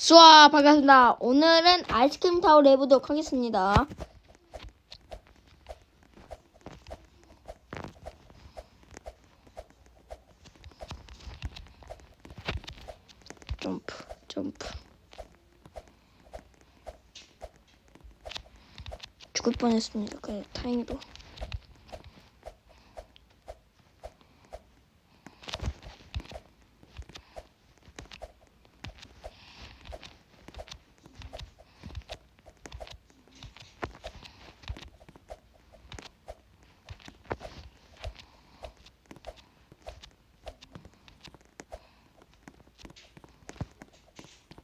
수아 반갑습니다. 오늘은 아이스크림 타워를 해보도록 하겠습니다. 점프, 점프. 죽을 뻔했습니다. 그래, 다행히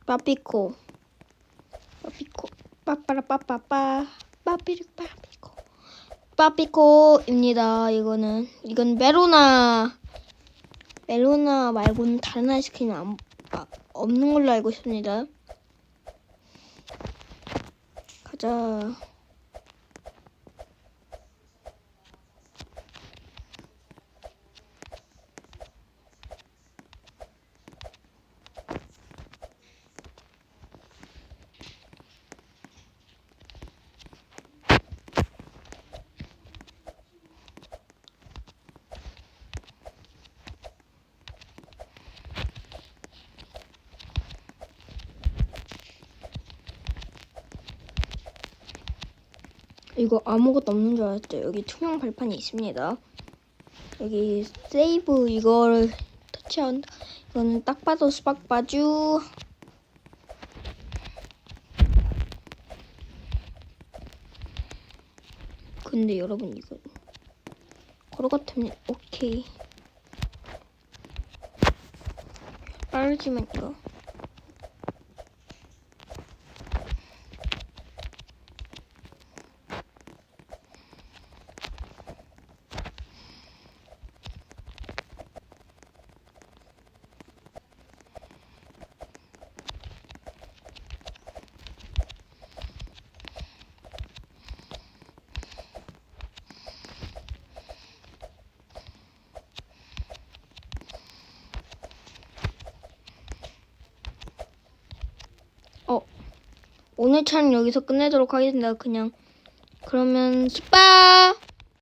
빠삐코. 빠삐코. 빠빠라빠빠빠. 빠삐르 빠삐코. 빠삐코입니다 이거는. 이건 메로나. 메로나 말고는 다른 아이스크림은 안, 아, 없는 걸로 알고 있습니다. 가자 이거 아무것도 없는 줄 알았죠. 여기 투명 발판이 있습니다. 여기 세이브 이거를 터치한 이거는 딱 봐도 수박바주. 근데 여러분 이거 걸어갔다면 오케이. 빠르지만 이거 어 오늘 차는 여기서 끝내도록 하겠습니다. 그냥 그러면 스파